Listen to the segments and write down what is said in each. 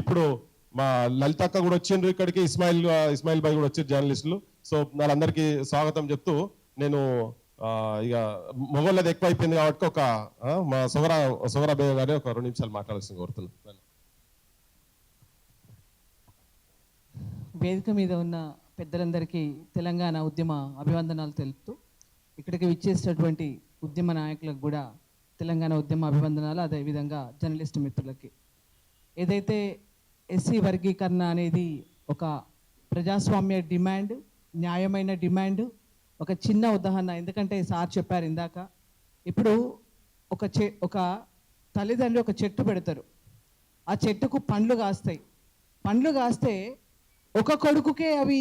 ఇప్పుడు మా లలితక్క కూడా వచ్చిండ్రు ఇక్కడికి ఇస్మాయిల్ ఇస్మాయిల్ భాయ్ కూడా వచ్చారు జర్నలిస్టులు. సో వాళ్ళందరికీ స్వాగతం చెప్తూ నేను ఇక మొగోళ్ళది ఎక్కువ అయిపోయింది కాబట్టి ఒక మా సోదర సోదర బేగ గారి ఒక రెండు నిమిషాలు మాట్లాడాల్సింది కోరుతున్నాను. వేదిక మీద ఉన్న పెద్దలందరికీ తెలంగాణ ఉద్యమ అభివందనాలు తెలుపుతూ ఇక్కడికి విచ్చేసినటువంటి ఉద్యమ నాయకులకు కూడా తెలంగాణ ఉద్యమ అభివందనాలు అదేవిధంగా జర్నలిస్ట్ మిత్రులకి. ఏదైతే ఎస్సీ వర్గీకరణ అనేది ఒక ప్రజాస్వామ్య డిమాండ్ న్యాయమైన డిమాండ్ ఒక చిన్న ఉదాహరణ. ఎందుకంటే సార్ చెప్పారు ఇందాక ఇప్పుడు ఒక చె ఒక తల్లిదండ్రులు ఒక చెట్టు పెడతారు. ఆ చెట్టుకు పండ్లు కాస్తాయి. పండ్లు కాస్తే ఒక కొడుకుకే అవి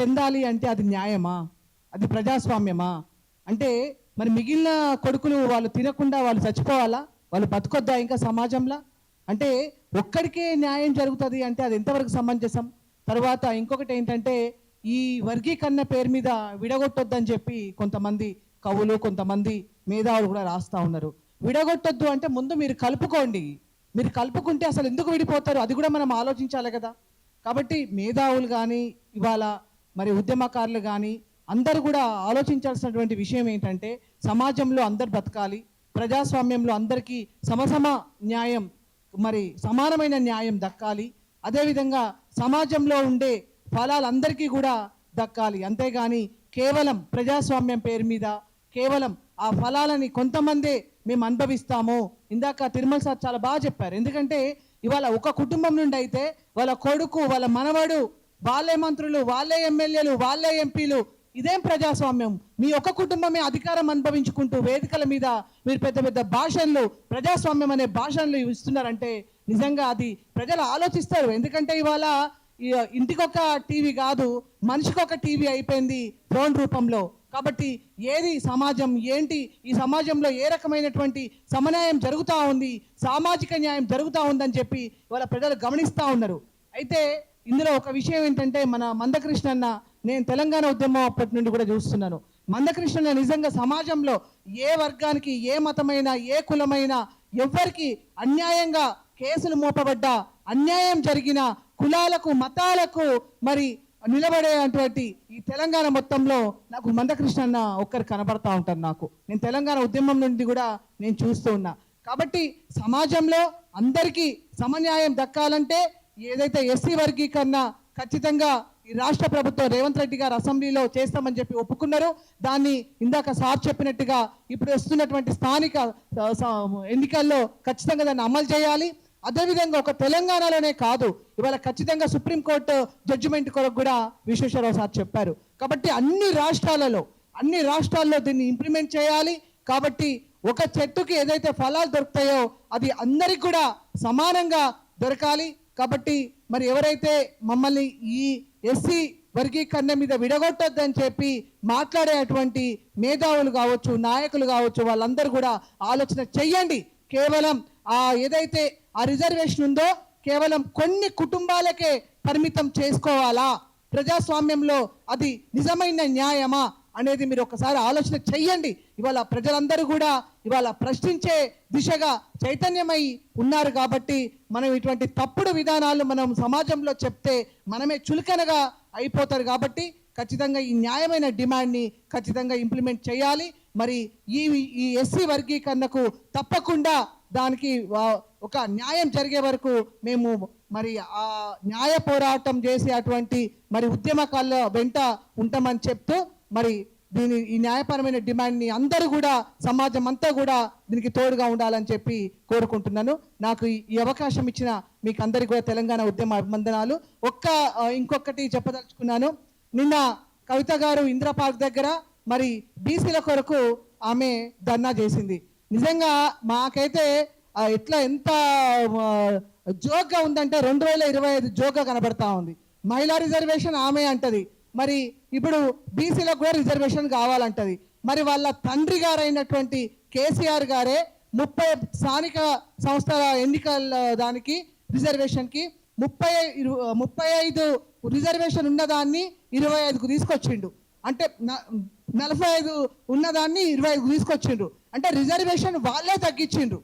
చెందాలి అంటే అది న్యాయమా? అది ప్రజాస్వామ్యమా? అంటే మరి మిగిలిన కొడుకులు వాళ్ళు తినకుండా వాళ్ళు చచ్చిపోవాలా? వాళ్ళు బతుకొద్దా ఇంకా సమాజంలో? అంటే ఒక్కడికే న్యాయం జరుగుతుంది అంటే అది ఎంతవరకు సమంజసం? తర్వాత ఇంకొకటి ఏంటంటే ఈ వర్గీకరణ పేరు మీద విడగొట్టొద్దని చెప్పి కొంతమంది కవులు కొంతమంది మేధావులు కూడా రాస్తా ఉన్నారు. విడగొట్టొద్దు అంటే ముందు మీరు కలుపుకోండి. మీరు కలుపుకుంటే అసలు ఎందుకు విడిపోతారు? అది కూడా మనం ఆలోచించాలి కదా. కాబట్టి మేధావులు కానీ ఇవాళ మరి ఉద్యమకారులు కానీ అందరూ కూడా ఆలోచించాల్సినటువంటి విషయం ఏంటంటే సమాజంలో అందరు బతకాలి ప్రజాస్వామ్యంలో అందరికీ సమసమ న్యాయం మరి సమానమైన న్యాయం దక్కాలి. అదేవిధంగా సమాజంలో ఉండే ఫలాలందరికీ కూడా దక్కాలి. అంతేగాని కేవలం ప్రజాస్వామ్యం పేరు మీద కేవలం ఆ ఫలాలని కొంతమందే మేము అనుభవిస్తాము. ఇందాక తిరుమల సార్ చాలా బాగా చెప్పారు. ఎందుకంటే ఇవాళ ఒక కుటుంబం నుండి అయితే వాళ్ళ కొడుకు వాళ్ళ మనవడు వాళ్ళే మంత్రులు వాళ్ళే ఎమ్మెల్యేలు వాళ్ళే ఎంపీలు ఇదేం ప్రజాస్వామ్యం? మీ ఒక్క కుటుంబమే అధికారం అనుభవించుకుంటూ వేదికల మీద మీరు పెద్ద పెద్ద భాషలు ప్రజాస్వామ్యం అనే భాషలు ఇస్తున్నారంటే నిజంగా అది ప్రజలు ఆలోచిస్తారు. ఎందుకంటే ఇవాళ ఇంటికొక టీవీ కాదు మనిషికొక టీవీ అయిపోయింది ఫోన్ రూపంలో. కాబట్టి ఏది సమాజం ఏంటి ఈ సమాజంలో ఏ రకమైనటువంటి సమన్యాయం జరుగుతూ ఉంది సామాజిక న్యాయం జరుగుతూ ఉందని చెప్పి ఇవాళ ప్రజలు గమనిస్తూ ఉన్నారు. అయితే ఇందులో ఒక విషయం ఏంటంటే మన మందకృష్ణ అన్న నేను తెలంగాణ ఉద్యమం అప్పటి నుండి కూడా చూస్తున్నాను. మందకృష్ణన్న నిజంగా సమాజంలో ఏ వర్గానికి ఏ మతమైన ఏ కులమైన ఎవ్వరికి అన్యాయంగా కేసులు మోపబడ్డా అన్యాయం జరిగిన కులాలకు మతాలకు మరి నిలబడేటువంటి ఈ తెలంగాణ మొత్తంలో నాకు మందకృష్ణ అన్న ఒక్కరు కనబడతా ఉంటారు నాకు. నేను తెలంగాణ ఉద్యమం నుండి కూడా నేను చూస్తూ ఉన్నా. కాబట్టి సమాజంలో అందరికీ సమన్యాయం దక్కాలంటే ఏదైతే ఎస్సీ వర్గీకరణ ఖచ్చితంగా ఈ రాష్ట్ర ప్రభుత్వం రేవంత్ రెడ్డి గారు అసెంబ్లీలో చేస్తామని చెప్పి ఒప్పుకున్నారు. దాన్ని ఇందాక సార్ చెప్పినట్టుగా ఇప్పుడు వస్తున్నటువంటి స్థానిక ఎన్నికల్లో ఖచ్చితంగా దాన్ని అమలు చేయాలి. అదేవిధంగా ఒక తెలంగాణలోనే కాదు ఇవాళ ఖచ్చితంగా సుప్రీంకోర్టు జడ్జిమెంట్ కొరకు కూడా విశ్వేశ్వరరావు సార్ చెప్పారు. కాబట్టి అన్ని రాష్ట్రాలలో అన్ని రాష్ట్రాల్లో దీన్ని ఇంప్లిమెంట్ చేయాలి. కాబట్టి ఒక చెట్టుకి ఏదైతే ఫలాలు దొరుకుతాయో అది అందరికి కూడా సమానంగా దొరకాలి. కాబట్టి మరి ఎవరైతే మమ్మల్ని ఈ ఎస్సీ వర్గీకరణ మీద విడగొట్టొద్దని చెప్పి మాట్లాడేటువంటి మేధావులు కావచ్చు నాయకులు కావచ్చు వాళ్ళందరూ కూడా ఆలోచన చెయ్యండి. కేవలం ఆ ఏదైతే ఆ రిజర్వేషన్ ఉందో కేవలం కొన్ని కుటుంబాలకే పరిమితం చేసుకోవాలా? ప్రజాస్వామ్యంలో అది నిజమైన న్యాయమా? అనేది మీరు ఒకసారి ఆలోచన చెయ్యండి. ఇవాళ ప్రజలందరూ కూడా ఇవాళ ప్రశ్నించే దిశగా చైతన్యమై ఉన్నారు కాబట్టి మనం ఇటువంటి తప్పుడు విధానాలు మనం సమాజంలో చెప్తే మనమే చులకనగా అయిపోతారు కాబట్టి ఖచ్చితంగా ఈ న్యాయమైన డిమాండ్ని ఖచ్చితంగా ఇంప్లిమెంట్ చేయాలి. మరి ఈ ఈ ఎస్సీ వర్గీకరణకు తప్పకుండా దానికి ఒక న్యాయం జరిగే వరకు మేము మరి ఆ న్యాయ పోరాటం చేసే అటువంటి మరి ఉద్యమకాల వెంట ఉంటామని చెప్తూ మరి దీని ఈ న్యాయపరమైన డిమాండ్ని అందరూ కూడా సమాజం అంతా కూడా దీనికి తోడుగా ఉండాలని చెప్పి కోరుకుంటున్నాను. నాకు ఈ- అవకాశం ఇచ్చిన మీకు అందరికీ కూడా తెలంగాణ ఉద్యమ అభివందనాలు ఒక్క ఇంకొకటి చెప్పదలుచుకున్నాను. నిన్న కవిత గారు ఇందిరా పార్క్ దగ్గర మరి బీసీల కొరకు ఆమె ధర్నా చేసింది. నిజంగా మాకైతే ఎట్లా ఎంత జోక్గా ఉందంటే రెండు వేల ఇరవై ఐదు జోక్గా కనబడతా ఉంది. మహిళా రిజర్వేషన్ ఆమె అంటది. మరి ఇప్పుడు బీసీలకు కూడా రిజర్వేషన్ కావాలంటది. మరి వాళ్ళ తండ్రి గారైనటువంటి కేసీఆర్ గారే ముప్పై స్థానిక సంస్థల ఎన్నికల దానికి రిజర్వేషన్కి ముప్పై ఇరు- ముప్పై ఐదు రిజర్వేషన్ ఉన్నదాన్ని ఇరవై ఐదుకు తీసుకొచ్చిండు. అంటే నలభై ఐదు ఉన్నదాన్ని ఇరవై ఐదుకు తీసుకొచ్చిండ్రు అంటే రిజర్వేషన్ వాళ్ళే తగ్గించిండ్రు.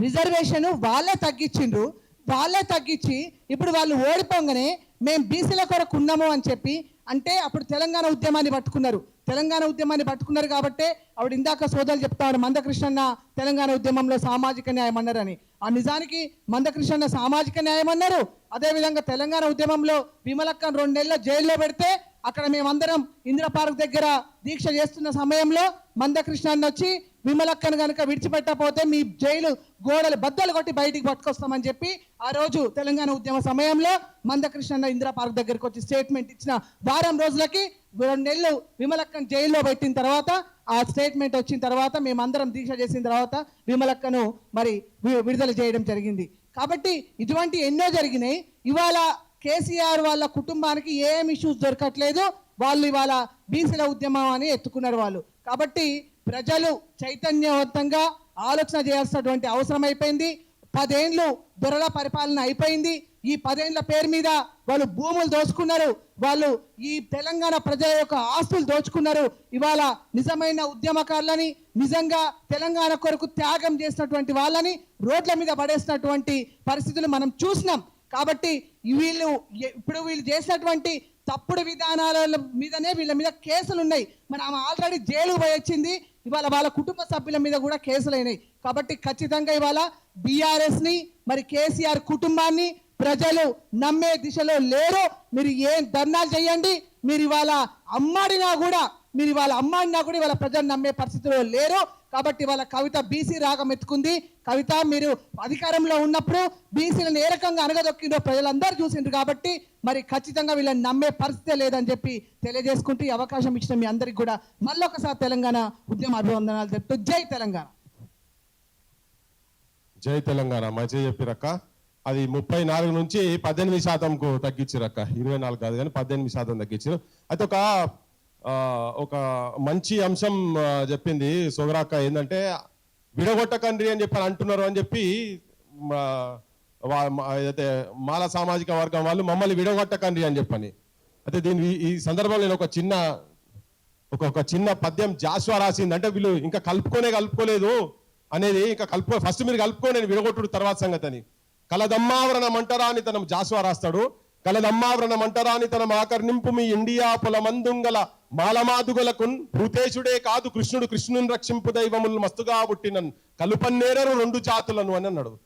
రిజర్వేషన్ వాళ్ళే తగ్గించిండ్రు. వాళ్ళే తగ్గించి ఇప్పుడు వాళ్ళు ఓడిపోగానే మేము బీసీల కొరకు ఉన్నాము అని చెప్పి అంటే అప్పుడు తెలంగాణ ఉద్యమాన్ని పట్టుకున్నారు. తెలంగాణ ఉద్యమాన్ని పట్టుకున్నారు కాబట్టే ఆవిడ ఇందాక సోదరులు చెప్తాడు మందకృష్ణన్న తెలంగాణ ఉద్యమంలో సామాజిక న్యాయం అన్నారని. ఆ నిజానికి మందకృష్ణన్న సామాజిక న్యాయం అన్నారు. అదేవిధంగా తెలంగాణ ఉద్యమంలో విమలక్కను రెండు నెలల జైల్లో పెడితే అక్కడ మేమందరం ఇందిరా పార్క్ దగ్గర దీక్ష చేస్తున్న సమయంలో మందకృష్ణాన్ని వచ్చి విమలక్కను కనుక విడిచిపెట్టకపోతే మీ జైలు గోడలు బద్దలు కొట్టి బయటికి పట్టుకొస్తామని చెప్పి ఆ రోజు తెలంగాణ ఉద్యమ సమయంలో మందకృష్ణ ఇంద్రపార్క్ ఇందిరా పార్క్ దగ్గరికి వచ్చి స్టేట్మెంట్ ఇచ్చిన వారం రోజులకి రెండు నెలలు విమలక్కను జైల్లో పెట్టిన తర్వాత ఆ స్టేట్మెంట్ వచ్చిన తర్వాత మేమందరం దీక్ష చేసిన తర్వాత విమలక్కను మరి విడుదల చేయడం జరిగింది. కాబట్టి ఇటువంటి ఎన్నో జరిగినాయి. ఇవాళ కేసీఆర్ వాళ్ళ కుటుంబానికి ఏం ఇష్యూస్ దొరకట్లేదు వాళ్ళు ఇవాళ బీసీల ఉద్యమం అని ఎత్తుకున్నారు వాళ్ళు. కాబట్టి ప్రజలు చైతన్యవంతంగా ఆలోచన చేయాల్సినటువంటి అవసరం అయిపోయింది. పదేండ్లు దొరల పరిపాలన అయిపోయింది. ఈ పదేండ్ల పేరు మీద వాళ్ళు భూములు దోచుకున్నారు. వాళ్ళు ఈ తెలంగాణ ప్రజల యొక్క ఆస్తులు దోచుకున్నారు. ఇవాళ నిజమైన ఉద్యమకారులని నిజంగా తెలంగాణ కొరకు త్యాగం చేసినటువంటి వాళ్ళని రోడ్ల మీద పడేసినటువంటి పరిస్థితులు మనం చూసినాం. కాబట్టి వీళ్ళు ఇప్పుడు వీళ్ళు చేసినటువంటి తప్పుడు విధానాల మీదనే వీళ్ళ మీద కేసులు ఉన్నాయి మరి ఆమె ఆల్రెడీ జైలు పోయి వచ్చింది. ఇవాళ వాళ్ళ కుటుంబ సభ్యుల మీద కూడా కేసులు అయినాయి కాబట్టి ఖచ్చితంగా ఇవాళ బీఆర్ఎస్ని మరి కేసీఆర్ కుటుంబాన్ని ప్రజలు నమ్మే దిశలో లేరు. మీరు ఏం ధర్నాలు చేయండి. మీరు ఇవాళ అమ్మాడినా కూడా మీరు ఇవాళ అమ్మాడినా కూడా ఇవాళ ప్రజలు నమ్మే పరిస్థితిలో లేరు. కాబట్టి వాళ్ళ కవిత బీసీ రాగం ఎత్తుకుంది. కవిత మీరు అధికారంలో ఉన్నప్పుడు బీసీలను ఏ రకంగా అనగదొక్కిందో ప్రజలందరూ చూసిండ్రు కాబట్టి మరి ఖచ్చితంగా వీళ్ళని నమ్మే పరిస్థితే లేదని చెప్పి తెలియజేసుకుంటూ ఈ అవకాశం ఇచ్చిన మీ అందరికి కూడా మళ్ళొకసారి తెలంగాణ ఉద్యమ అభివందనాలు చెప్తూ జై తెలంగాణ. జై తెలంగాణ. మంచిగా చెప్పిరక్క? అది ముప్పై నాలుగు నుంచి పద్దెనిమిది శాతంకు తగ్గించిరక్క. ఇరవై నాలుగు కాదు కానీ పద్దెనిమిది శాతం తగ్గించారు. అయితే ఒక ఒక మంచి అంశం చెప్పింది సోగరాక్క ఏంటంటే విడగొట్టకండి అని చెప్పి అంటున్నారు అని చెప్పి మా- అయితే మాల సామాజిక వర్గం వాళ్ళు మమ్మల్ని విడగొట్టకండి అని చెప్పని. అయితే దీని ఈ- సందర్భంలో నేను ఒక చిన్న ఒక ఒక చిన్న పద్యం జాస్వా రాసింది. అంటే వీళ్ళు ఇంకా కలుపుకోనే కలుపుకోలేదు అనేది ఇంకా కలుపుకో ఫస్ట్ మీరు కలుపుకో నేను విడగొట్టుడు తర్వాత సంగతి అని. కలదమ్మావరణం అంటారా అని తన జాస్వా రాస్తాడు. కలదమ్మావరణం అంటరాని తన మాకర్ణింపు మీ ఇండియా పొలమందుంగల మాలమాదుగలకున్ భూతేశుడే కాదు కృష్ణుడు కృష్ణుని రక్షింపు దైవములు మస్తుగా పుట్టినన్ కలుపన్నేరరు రెండు జాతులను అని అన్నాడు.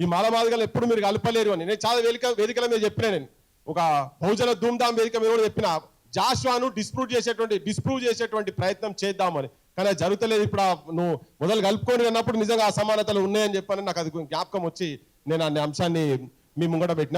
ఈ మాలమాదుగలు ఎప్పుడు మీరు కలపలేరు అని. నేను చాలా వేదిక వేదికల మీద చెప్పిన నేను. ఒక బహుజన ధూమ్ధామ్ వేదిక మీద కూడా చెప్పిన. జాష్వాను డిస్ప్రూవ్ చేసేటువంటి డిస్ప్రూవ్ చేసేటువంటి ప్రయత్నం చేద్దామని కానీ అది జరుగుతలేదు. ఇప్పుడు నువ్వు మొదలు కలుపుకొని అన్నప్పుడు నిజంగా అసమానతలు ఉన్నాయని చెప్పని నాకు అది జ్ఞాపకం వచ్చి నేను అన్ని అంశాన్ని మీ ముంగట పెట్టిన.